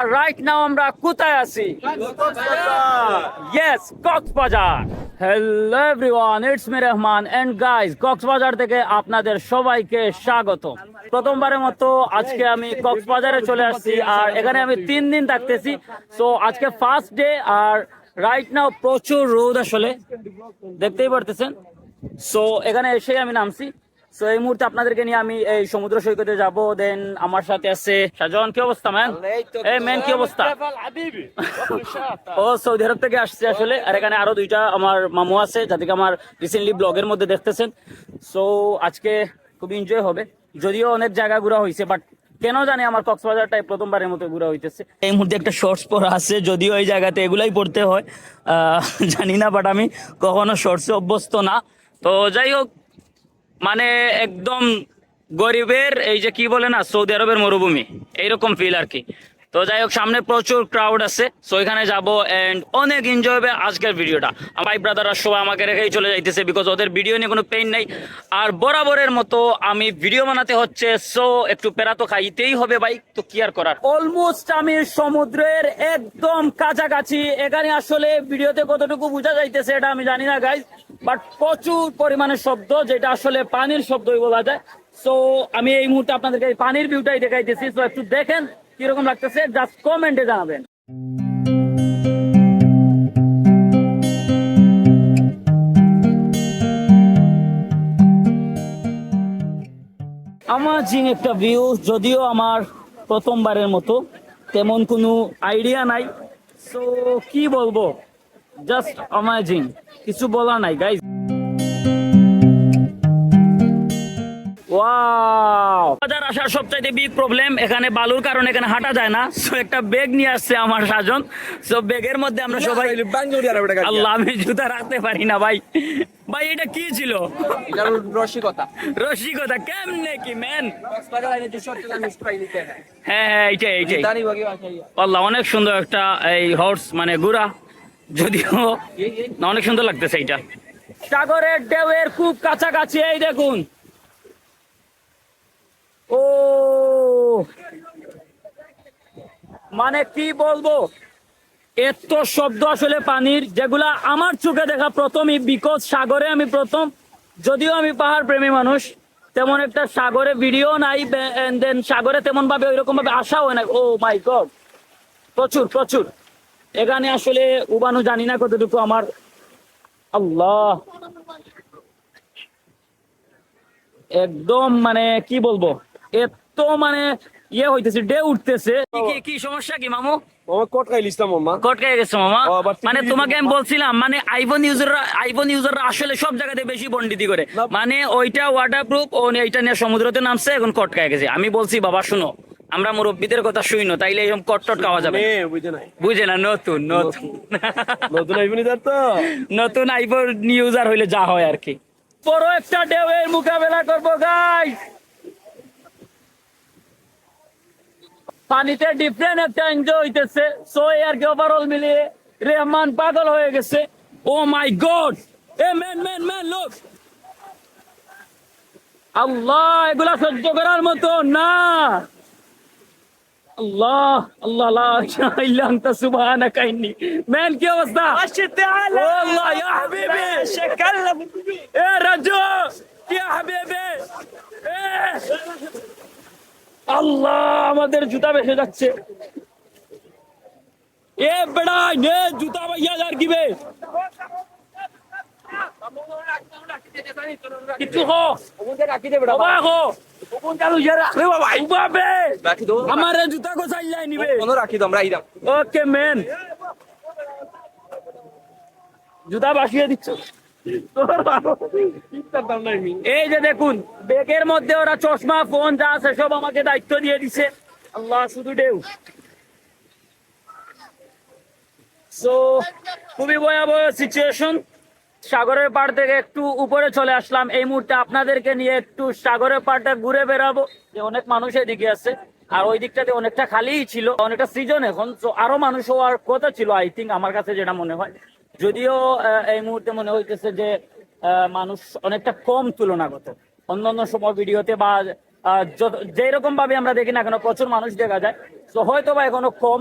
Right now আমরা কোথায় আছি? Yes Cox's Bazar. Hello everyone it's me Rahman and guys Cox's Bazar থেকে আপনাদের সবাইকে স্বাগত প্রথমবারের মতো আজকে আমি কক্সবাজারে চলে আসছি আর এখানে আমি তিন দিন থাকতেছি। সো আজকে ফার্স্ট ডে আর রাইট নাও প্রচুর রোদ আসলে। দেখতেই পারতেছেন? সো এখানে এসে আমি নামছি। সো এই মুহূর্তে আপনাদেরকে নিয়ে আমি এই সমুদ্র সৈকতে যাব। দেন আমার সাথে আছে সাজন কি অবস্থা ম্যান এই ম্যান কি অবস্থা? ও সৌদি আরব থেকে আসছে আসলে। আর এখানে আরও দুইটা আমার মামু আছে যাদেরকে আমার রিসেন্টলি ব্লগের মধ্যে দেখতেছেন। সো আজকে খুব এনজয় হবে। যদিও অনেক জায়গা ঘোরা হয়েছে বাট কেন জানি আমার কক্সবাজারটাই প্রথমবারের মতো ঘোরা হইতেছে। এই মুহূর্তে একটা শর্টস পরা আছে যদিও এই জায়গাতে এগুলাই পড়তে হয়। আহ, জানি না বাট আমি কখনো শর্টসে অভ্যস্ত না। তো যাই হোক মানে একদম গরিবের এই যে কি বলে না, সৌদি আরবের মরুভূমি, এইরকম ফিল আর কি। তো যাই হোক, সামনে প্রচুর ক্রাউড আছে সো এখানে যাব অ্যান্ড অনেক এনজয় হবে আজকের ভিডিওটা। ভাই ব্রাদাররা সবাই আমাকে রেখেই চলে যাইতেছে বিকজ ওদের ভিডিও নিয়ে কোনো পেইন নেই। আর বরাবরের মতো আমি ভিডিও বানাতে হচ্ছে সো একটু পেরা তো খাইতেই হবে ভাই, তো কি আর করার? অলমোস্ট আমি সমুদ্রের একদম কাছাকাছি, এখানে আসলে ভিডিওতে কতটুকু বোঝা যাইতেছে এটা আমি জানি না গাইজ বাট প্রচুর পরিমাণে শব্দ, যেটা আসলে পানির শব্দই বলা যায়। সো আমি এই মুহূর্তে আপনাদেরকে পানির ভিউটাই দেখাইতেছি। তো একটু দেখেন কীরকম লাগতেছে জাস্ট কমেন্টে জানাবেন। আমাজিং একটা ভিউ যদিও আমার প্রথমবারের মতো, তেমন কোনো আইডিয়া নাই। সো কি বলব? জাস্ট অ্যামাজিং কিছু বলা নাই গাইজ বাজার আসার সবচাইতে বিগ প্রবলেম এখানে বালুর কারণে এখানে হাঁটা যায় না। সো একটা ব্যাগ নিয়ে আসছে আমার সাজন। সো ব্যাগের মধ্যে আমরা সবাই আল্লাহ আমি জুতা রাখতে পারি না ভাই। ভাই এটা কি ছিল? রসিকতা। রসিকতা কেমনে কি ম্যান হ্যাঁ হ্যাঁ এইটাই এইটাই আল্লাহ অনেক সুন্দর একটা এই হর্স মানে গুড়া। যদিও না, অনেক সুন্দর লাগতেছে এইটা। সাগরের ঢেউয়ের খুব কাছাকাছি, এই দেখুন। ও মানে কি বলব? এত শব্দ আসলে পানির, যেগুলা আমার চোখে দেখা প্রথমই বিকজ সাগরে আমি প্রথম, যদিও আমি পাহাড় প্রেমী মানুষ, তেমন একটা সাগরে ভিডিও নাই দেন সাগরে তেমন ভাবে ওইরকম ভাবে আসা হয় না ও মাই গড প্রচুর প্রচুর। এখানে আসলে উবানো জানি না কতটুকু আমার। আল্লাহ। একদম মানে কি বলব? এত মানে ইয়ে হইতেছে ডে উঠতেছে। কি- কি- কি সমস্যা কি মামু? মানে তোমাকে আমি বলছিলাম মানে আইফোন ইউজাররা আইফোন ইউজাররা আসলে সব জায়গাতে বেশি বন্ডিতি করে। মানে ওইটা ওয়াটার প্রুফ ও এইটা নিয়ে সমুদ্রতে নামছে এখন কটকায় গেছে। আমি বলছি বাবা শুনো। আমরা মুরব্বীদের কথা শুইনো তাইলে এরকম কটটট খাওয়া যাবে। বুঝে না নতুন নতুন। নতুন। আইফোন তো নতুন আইফোন ইউজার হইলে যা হয় আর কি। বড় একটা ঢেউয়ের মোকাবেলা করব গাই পানিতে ডিফারেন্ট একটা এনজয় হইতেছে। সো আর কি ওভারঅল মিলিয়ে রেহমান পাগল হয়ে গেছে। ও my god a man man man look আল্লাহ এগুলা সহ্য করার মতো না। আল্লাহ আল্লাহ লা ইলাহা ইল্লা আনতা আল্লাহ ইয়া হাবিবি। শাকাল্লাম এ রাজু কি আল্লাহ আমাদের জুতা বেসে যাচ্ছে। এ বেড়া জুতা ভাইয়া যার কিবে আমার জুতা যায় নিবে। রাখি ওকে ম্যান জুতা বাসিয়ে দিচ্ছ। এই যে দেখুন বেগের মধ্যে ওরা চশমা ফোন যা আছে সব আমাকে দায়িত্ব দিয়ে দিছে। আল্লাহ শুধু সো খুবই ভয়াবহ সিচুয়েশন সাগরের পাড় থেকে একটু উপরে চলে আসলাম। এই মুহূর্তে আপনাদেরকে নিয়ে একটু সাগরের পাড়টা ঘুরে বেড়াবো। যে অনেক মানুষ এদিকে আছে, আর ওই দিকটাতে অনেকটা খালিই ছিল। অনেকটা সিজন এখন তো আরও মানুষ হওয়ার কথা ছিল আই থিঙ্ক আমার কাছে যেটা মনে হয়। যদিও এই মুহূর্তে মনে হইতেছে যে মানুষ অনেকটা কম তুলনাগত। অন্যান্য সময় ভিডিওতে বা যেরকম ভাবে আমরা দেখি না কেন, প্রচুর মানুষ দেখা যায়। তো হয়তো বা এখনও কম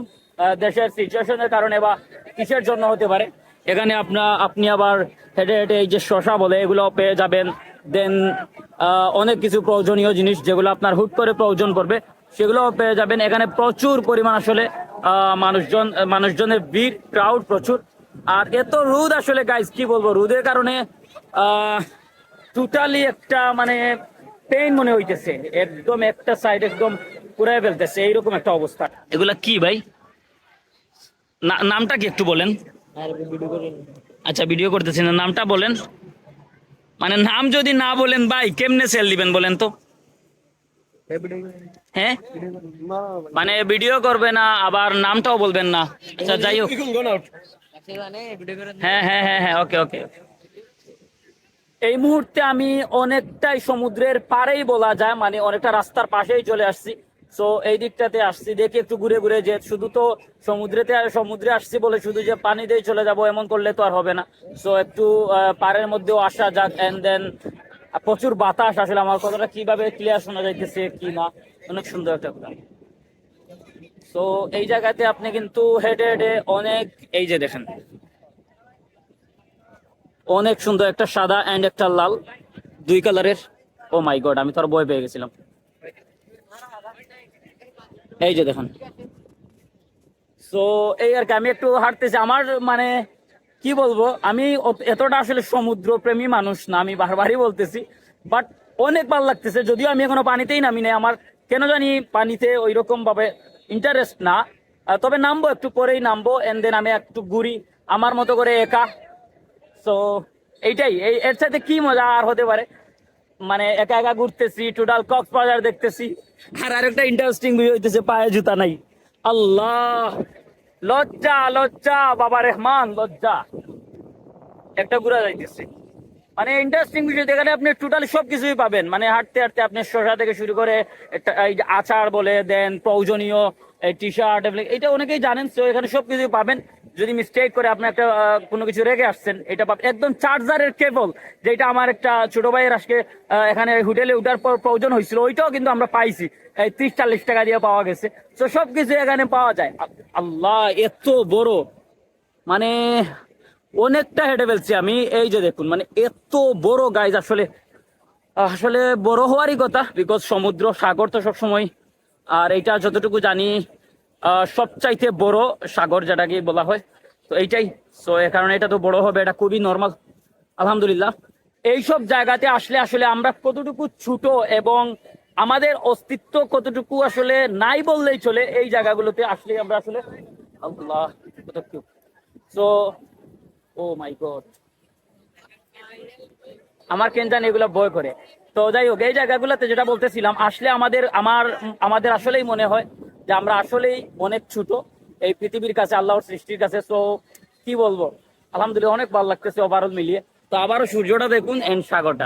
দেশের সিচুয়েশনের কারণে বা কিসের জন্য হতে পারে। এখানে আপনার আপনি আবার হেঁটে হেঁটে এই যে শশা বলে, এগুলো পেয়ে যাবেন। দেন অনেক কিছু প্রয়োজনীয় জিনিস যেগুলো আপনার হুট করে প্রয়োজন পড়বে সেগুলো পেয়ে যাবেন। এখানে প্রচুর পরিমাণ আসলে মানুষজন, মানুষজনের ভিড় ক্রাউড প্রচুর। আর এত রোদ আসলে গাইজ কি বলব? রোদের কারণে টোটালি একটা মানে পেইন মনে হইতেছে। একদম একটা সাইড একদম পুরাই ফেলতেছে। এইরকম একটা অবস্থা। এগুলা কি ভাই? নামটা কি একটু বলেন? আচ্ছা ভিডিও করতেছেন নামটা বলেন। মানে নাম যদি না বলেন ভাই কেমনে সেল দিবেন বলেন তো? হ্যাঁ মানে ভিডিও করবে না আবার নামটাও বলবেন না। আচ্ছা যাই হোক। হ্যাঁ হ্যাঁ হ্যাঁ হ্যাঁ ওকে ওকে এই মুহূর্তে আমি অনেকটাই সমুদ্রের পাড়েই বলা যায় মানে অনেকটা রাস্তার পাশেই চলে আসছি। সো এই দিকটাতে আসছি, দেখি একটু ঘুরে ঘুরে যে শুধু তো সমুদ্রেতে, সমুদ্রে আসছি বলে শুধু যে পানিতেই চলে যাব, এমন করলে তো আর হবে না। সো একটু পাড়ের মধ্যেও আসা যাক অ্যান্ড দেন প্রচুর বাতাস আসলে আমার কথাটা কীভাবে ক্লিয়ার শোনা যাইতেছে কি না, অনেক সুন্দর একটা কথা। তো এই জায়গাতে আপনি কিন্তু হেঁটে হেঁটে অনেক, এই যে দেখেন, অনেক সুন্দর একটা সাদা অ্যান্ড একটা লাল, দুই কালারের ও মাই গড আমি তো আর বই পেয়ে গেছিলাম। এই যে দেখুন। সো এই আর কি, আমি একটু হাঁটতেছি। আমার মানে কি বলব, আমি এতটা আসলে সমুদ্র প্রেমী মানুষ না, আমি বারবারই বলতেছি। বাট অনেক ভালো লাগতেছে, যদিও আমি এখনও পানিতেই নামি নাই। আমার কেন জানি পানিতে ওই রকম ভাবে ইন্টারেস্ট না তবে নামবো, একটু পরেই নামবো এন্ড দেন আমি একটু ঘুরি। আমার মতো করে একা। সো এইটাই। এই এর সাথে কি মজা আর হতে পারে? মানে একা একা ঘুরতেছি টোটাল কক্সবাজার দেখতেছি। আর আরেকটা ইন্টারেস্টিং হইতেছে, পায়ে জুতা নাই। আল্লাহ! লজ্জা লজ্জা, বাবা রেহমান, লজ্জা। একটা ঘুরা যাইতেছে। মানে ইন্টারেস্টিং বিষয় এখানে আপনি টোটালি সব কিছুই পাবেন। মানে হাঁটতে হাঁটতে আপনি শসা থেকে শুরু করে একটা, এই যে আচার বলে, দেন প্রয়োজনীয় টি শার্ট এটা অনেকেই জানেন তো এখানে সব কিছুই পাবেন। যদি মিস্টেক করে আপনি একটা কোনো কিছু রেখে আসছেন, এটা একদম চার্জারের কেবল যেটা আমার একটা ছোট ভাইয়ের আজকে এখানে হোটেলে উঠার পর প্রয়োজন হয়েছিল, ওইটাও কিন্তু আমরা পাইছি। এই ত্রিশ চাল্লিশ টাকা দিয়ে পাওয়া গেছে। তো সব কিছু এখানে পাওয়া যায়। আল্লাহ, এত বড়। মানে অনেকটা হেঁটে ফেলছি আমি। এই যে দেখুন মানে এত বড় গাইজ আসলে আসলে বড় হওয়ারই কথা বিকজ সমুদ্র, সাগর তো সবসময়। আর এইটা যতটুকু জানি সবচাইতে বড় সাগর যেটাকে বলা হয়। তো এইটাই। সো এ কারণে এটা তো বড় হবে, এটা খুবই নর্মাল আলহামদুলিল্লাহ। এইসব জায়গাতে আসলে আসলে আমরা কতটুকু ছোট এবং আমাদের অস্তিত্ব কতটুকু আসলে নাই বললেই চলে, এই জায়গাগুলোতে আসলে আমরা আসলে ও মাই গড আমার কেন জানি এগুলো ভয় করে। তো যাই হোক, এই জায়গাগুলোতে যেটা বলতেছিলাম, আসলে আমাদের, আমার, আমাদের আসলেই মনে হয় যে আমরা আসলেই অনেক ছোট। এই পৃথিবীর কাছে, আল্লাহর সৃষ্টির কাছে তো কি বলব? আলহামদুলিল্লাহ, অনেক ভালো লাগতেছে ওভারঅল মিলিয়ে। তো আবারও সূর্যটা দেখুন এন সাগরটা।